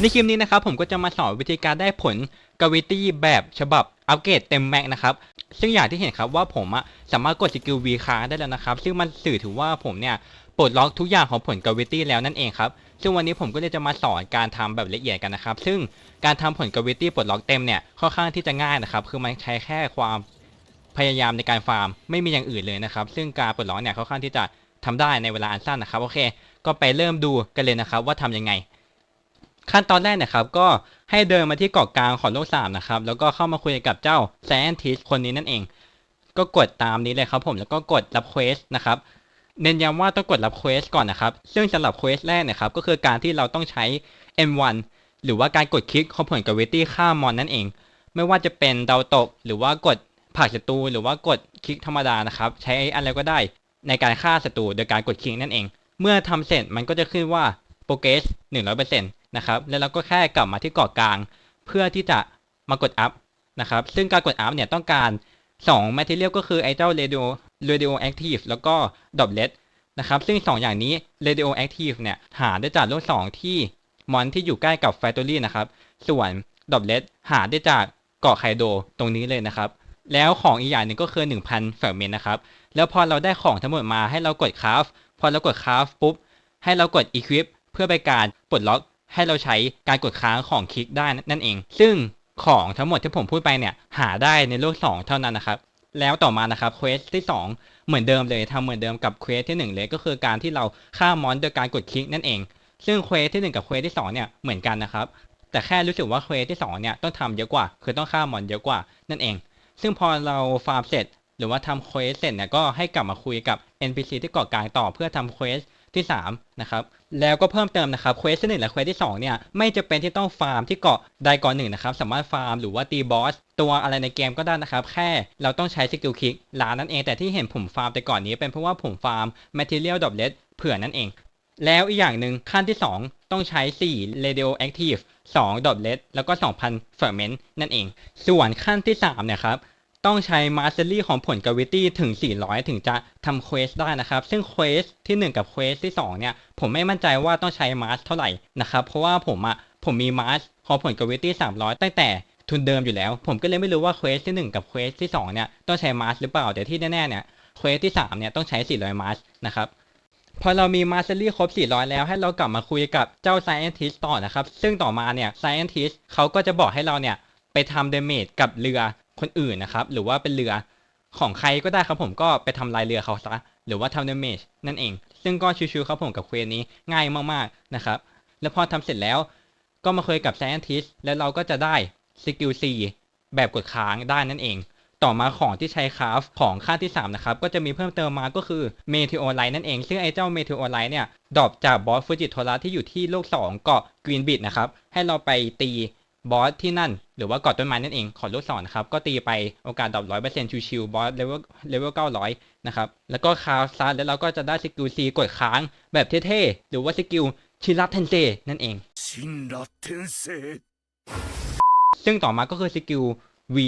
ในคลิปนี้นะครับผมก็จะมาสอนวิธีการได้ผลกาวิตี้แบบฉบับอัปเกรดเต็มแม็กนะครับซึ่งอย่างที่เห็นครับว่าผมอะสามารถกดสกิล V ค้างได้แล้วนะครับ ซึ่งมันสื่อถึงว่าผมเนี่ยปลดล็อกทุกอย่างของผลกาวิตี้แล้วนั่นเองครับ ซึ่งวันนี้ผมก็เลยจะมาสอนการทำแบบละเอียดกันนะครับ ซึ่งการทำผลกาวิตี้ปลดล็อกเต็มเนี่ยค่อนข้างที่จะง่ายนะครับ คือมันใช้แค่ความพยายามในการฟาร์มไม่มีอย่างอื่นเลยนะครับ ซึ่งการปลดล็อกเนี่ยค่อนข้างที่จะทำได้ในเวลาอันสั้นนะครับ โอเค ก็ไปเริ่มดูกันเลยนะครับว่าทำยังไง ขั้นตอนแรกนะครับก็ให้เดินมาที่เกาะกลางของโลกสามนะครับแล้วก็เข้ามาคุยกับเจ้า scientist คนนี้นั่นเอง ก็กดตามนี้เลยครับผมแล้วก็กดรับเควสนะครับเน้นย้ำว่าต้องกดรับเควสก่อนนะครับ ซึ่งสำหรับเควสแรกนะครับก็คือการที่เราต้องใช้ M1 หรือว่าการกดคลิกของผลกาวิตี้ฆ่ามอนนั่นเอง ไม่ว่าจะเป็นดาวตก หรือว่ากดผลักศัตรูหรือว่ากดคลิกธรรมดานะครับ ใช้อะไรก็ได้ในการฆ่าศัตรูโดยการกดคลิกนั่นเอง เมื่อทำเสร็จมันก็จะขึ้นว่า progress 100%น นะครับ แล้วเราก็แค่กลับมาที่เกาะกลาง เพื่อที่จะมากดอัพนะครับ ซึ่งการกดอัพเนี่ยต้องการ2 material ก็คือไอเจ้า radio radioactive แล้วก็ droplet นะครับ ซึ่ง 2 อย่างนี้ radioactive เนี่ยหาได้จากโลก2ที่มอนที่อยู่ใกล้กับ factory นะครับ ส่วน droplet หาได้จากเกาะไคโดตรงนี้เลยนะครับ แล้วของอีกอย่างหนึ่งก็คือ 1,000แฟกเมนต์นะครับ แล้วพอเราได้ของทั้งหมดมาให้เรากด craft พอเรากด craft ปุ๊บ ให้เรากด equip เพื่อไปการปลดล็อก ให้เราใช้การกดค้างของคลิกได้นั่นเอง ซึ่งของทั้งหมดที่ผมพูดไปเนี่ยหาได้ในโลก 2 เท่านั้นนะครับแล้วต่อมานะครับเควสที่ 2 เหมือนเดิมเลยทำเหมือนเดิมกับเควสที่ 1 เลยก็คือการที่เราฆ่ามอนโดยการกดคลิกนั่นเอง ซึ่งเควสที่ 1 กับเควสที่2เนี่ยเหมือนกันนะครับแต่แค่รู้สึกว่าเควสที่2เนี่ยต้องทำเยอะกว่า คือต้องฆ่ามอนเยอะกว่านั่นเอง ซึ่งพอเราฟาร์มเสร็จ หรือว่าทำเควสเสร็จเนี่ยก็ให้กลับมาคุยกับ NPC ที่เกาะกลางต่อเพื่อทำเควส ที่3นะครับแล้วก็เพิ่มเติมนะครับเควสที่หนึ่งและเควสที่2เนี่ยไม่จะเป็นที่ต้องฟาร์มที่เกาะใดเก่อนหนึ่งนะครับสามารถฟาร์มหรือว่าตีบอสตัวอะไรในเกมก็ได้นะครับแค่เราต้องใช้สกิลคลิกลานั่นเองแต่ที่เห็นผมฟาร์มแต่ก่อนนี้เป็นเพราะว่าผมฟาร์ม Material d o p l e t เผื่อนั่นเอง แล้วอีกอย่างหนึ่งขั้นที่ 2 ต้องใช้ 4 radioactive 2 d o p l e t แล้วก็ 2,000 ferment นั่นเอง ส่วนขั้นที่3เนี่ยครับ ต้องใช้มาสเตอรี่ของผลกาวิตี้ถึง 400 ถึงจะทำเควสได้นะครับ ซึ่งเควสที่ 1 กับเควสที่ 2 เนี่ย ผมไม่มั่นใจว่าต้องใช้มาสเท่าไหร่นะครับ เพราะว่าผมอะผมมีมาสของผลกาวิตี้300 ตั้งแต่ทุนเดิมอยู่แล้ว ผมก็เลยไม่รู้ว่าเควสที่ 1 กับเควสที่ 2 เนี่ย ต้องใช้มาสหรือเปล่า แต่ที่แน่ๆเนี่ยเควสที่ 3 เนี่ย ต้องใช้ 400มาสนะครับพอเรามีมาสเตอรี่ครบ 400 แล้วให้เรากลับมาคุยกับเจ้า Scientist ต่อนะครับ ซึ่งต่อมาเนี่ย Scientist เขาก็จะบอกให้เราเนี่ย ไปทำเดเมจกับเรือ คนอื่นนะครับ หรือว่าเป็นเรือของใครก็ได้ครับผมก็ไปทำลายเรือเขาซะหรือว่าทำเดเมจนั่นเอง ซึ่งก็ชิวๆครับผมกับเควสนี้ง่ายมากๆนะครับ แล้วพอทำเสร็จแล้วก็มาคุยกับ Scientist แล้วเราก็จะได้สกิล C แบบกดค้างได้นั่นเอง ต่อมาของที่ใช้คราฟของขั้นที่ 3 นะครับ ก็จะมีเพิ่มเติมมาก็คือ Meteorite นั่นเอง ซึ่งไอ้เจ้า Meteorite เนี่ย ดรอปจากบอสฟูจิโทระที่อยู่ที่โลก 2 เกาะกรีนบิดนะครับ ให้เราไปตี บอสที่นั่น หรือว่ากอดต้นไม้นั่นเองขอลูกศรครับ ก็ตีไปโอกาสดรอปร้อยเปอร์เซ็นต์ชิวๆบอสเลเวลเลเวลเก้าร้อยนะครับ แล้วก็คาวซัดแล้วเราก็จะได้สกิลซีกดค้างแบบเท่ๆ หรือว่าสกิลชินรัตเทนเซนั่นเอง ชิรัตเทนเซซึ่งต่อมาก็คือสกิล V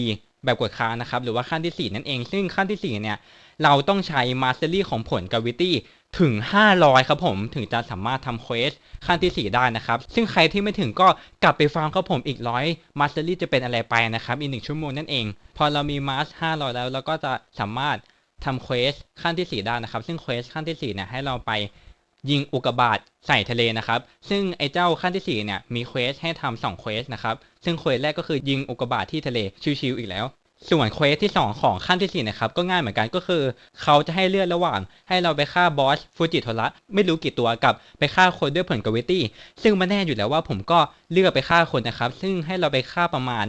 แบบกดค้างนะครับ หรือว่าขั้นที่ 4 นั่นเอง ซึ่งขั้นที่ 4 เนี่ย เราต้องใช้มาสเตอรี่ของผลกาวิตี้ ถึง 500 ครับผม ถึงจะสามารถทำเควสขั้นที่ 4 ได้นะครับ ซึ่งใครที่ไม่ถึงก็กลับไปฟาร์มครับผมอีกร้อยมาสเตอรี่จะเป็นอะไรไปนะครับ อีกหนึ่งชั่วโมงนั่นเอง พอเรามีมาส500 แล้วเราก็จะสามารถทำเควสขั้นที่ 4 ได้นะครับ ซึ่งเควสขั้นที่4เนี่ยให้เราไปยิงอุกกาบาตใส่ทะเลนะครับ ซึ่งไอ้เจ้าขั้นที่ 4 เนี่ยมีเควสให้ทำสองเควสนะครับ ซึ่งเควสแรกก็คือยิงอุกกาบาตที่ทะเลชิวๆอีกแล้ว ส่วนเควสที่ 2 ของขั้นที่4นะครับก็ง่ายเหมือนกันก็คือ เขาจะให้เลือกระหว่าง ให้เราไปฆ่าบอสฟูจิโทระไม่รู้กี่ตัวกับไปฆ่าคนด้วยผลกาวิตี้ซึ่งมันแน่อยู่แล้วว่าผมก็เลือกไปฆ่าคนนะครับ ซึ่งให้เราไปฆ่าประมาณ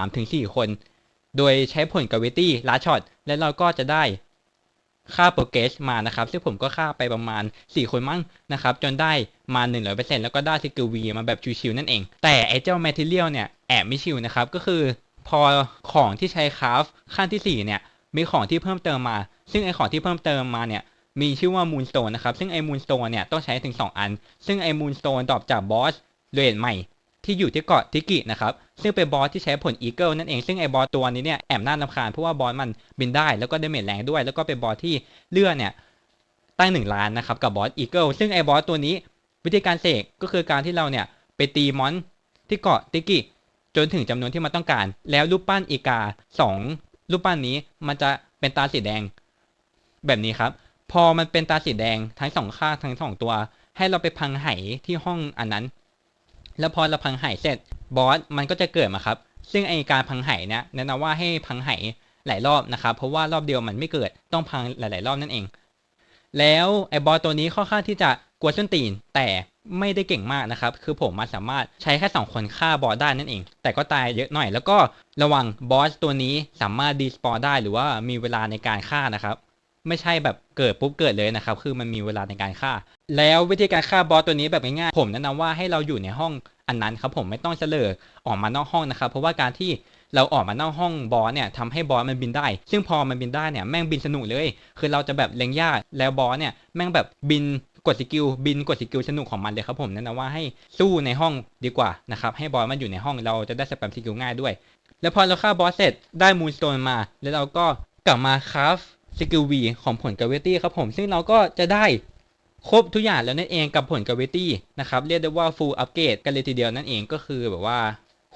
3-4 คน โดยใช้ผลกาวิตี้ลัดช็อตและเราก็จะได้ค่าโปรเกสมานะครับ ซึ่งผมก็ค่าไปประมาณ 4 คนมั้งนะครับ จนได้มา 100%แล้วก็ได้สกิลวีมาแบบชิวๆนั่นเอง แต่ไอเจ้าแมทเทียลเนี่ย แอบไม่ชิวนะครับ ก็คือ พอของที่ใช้คราฟขั้นที่ 4 เนี่ย มีของที่เพิ่มเติมมา ซึ่งไอของที่เพิ่มเติมมาเนี่ย มีชื่อว่ามูนสโตนนะครับ ซึ่งไอมูนสโตนเนี่ยต้องใช้ถึง 2 อัน ซึ่งไอมูนสโตนดรอปจากบอสเรนใหม่ ที่อยู่ที่เกาะทิกินะครับ ซึ่งเป็นบอสที่ใช้ผลอีเกิลนั่นเอง ซึ่งไอบอสตัวนี้เนี่ยแอบน่ารำคาญเพราะว่าบอสมันบินได้ แล้วก็เดเมจแรงด้วย แล้วก็เป็นบอสที่เลือดเนี่ยตั้งหนึ่งล้านนะครับกับบอสอีเกิล ซึ่งไอบอสตัวนี้วิธีการเสกก็คือการที่เราเนี่ยไปตีมอนที่เกาะติกิ จนถึงจำนวนที่มันต้องการ แล้วรูปปั้นอีกาสองรูปปั้นนี้มันจะเป็นตาสีแดง แบบนี้ครับ พอมันเป็นตาสีแดงทั้งสองข้างทั้งสองตัว ให้เราไปพังไหที่ห้องอันนั้น แล้วพอเราพังไหเสร็จบอสมันก็จะเกิดมาครับ ซึ่งไอการพังไหเนี่ยแนะนำว่าให้พังไหหลายรอบนะครับ เพราะว่ารอบเดียวมันไม่เกิดต้องพังหลาย ๆ รอบนั่นเอง แล้วไอ้บอสตัวนี้ค่อนข้างที่จะกวนส้นตีน แต่ไม่ได้เก่งมากนะครับ คือผมมาสามารถใช้แค่สองคนฆ่าบอสได้นั่นเอง แต่ก็ตายเยอะหน่อย แล้วก็ระวังบอสตัวนี้สามารถดีสปอร์ได้หรือว่ามีเวลาในการฆ่านะครับ ไม่ใช่แบบเกิดปุ๊บเกิดเลยนะครับ คือมันมีเวลาในการฆ่า แล้ววิธีการฆ่าบอสตัวนี้แบบง่ายๆ ผมแนะนำว่าให้เราอยู่ในห้องอันนั้นครับผมไม่ต้องเฉลยออกมานอกห้องนะครับ เพราะว่าการที่ เราออกมานอกห้องบอสเนี่ยทำให้บอสมันบินได้ ซึ่งพอมันบินได้เนี่ยแม่งบินสนุกเลย คือเราจะแบบเล็งยากแล้วบอสเนี่ยแม่งแบบบินกดสกิลบินกดสกิลสนุกของมันเลยครับผมแนะนำว่าให้สู้ในห้องดีกว่านะครับให้บอสมันอยู่ในห้องเราจะได้สแปมสกิลง่ายด้วย แล้วพอเราฆ่าบอสเสร็จได้มูนสโตนมา แล้วเราก็กลับมาคราฟสกิลวีของผลกาเวตี้ครับผมซึ่งเราก็จะได้ครบทุกอย่างแล้วนั่นเองกับผลกาเวตี้นะครับเรียกได้ว่า full upgrade กันเลยทีเดียวนั่นเองก็คือแบบว่า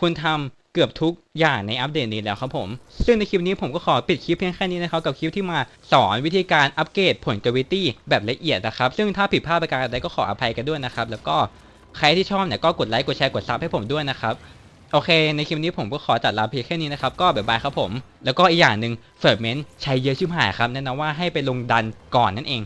คุณทำ เกือบทุกอย่างในอัปเดตนี้แล้วครับผม ซึ่งในคลิปนี้ผมก็ขอปิดคลิปเพียงแค่นี้นะครับกับคลิปที่มาสอนวิธีการอัปเกรดผลกาวิตี้แบบละเอียดนะครับ ซึ่งถ้าผิดพลาดประการใดก็ขออภัยกันด้วยนะครับ แล้วก็ใครที่ชอบเนี่ยก็กดไลค์กดแชร์กดซับให้ผมด้วยนะครับโอเค ในคลิปนี้ผมก็ขอจัดลาเพียงแค่นี้นะครับ ก็บ๊ายบายครับผม แล้วก็อีกอย่างหนึ่งเฟิร์มเมนต์ใช้เยอะชิบหายครับแนะนำว่าให้ไปลงดันก่อนนั่นเอง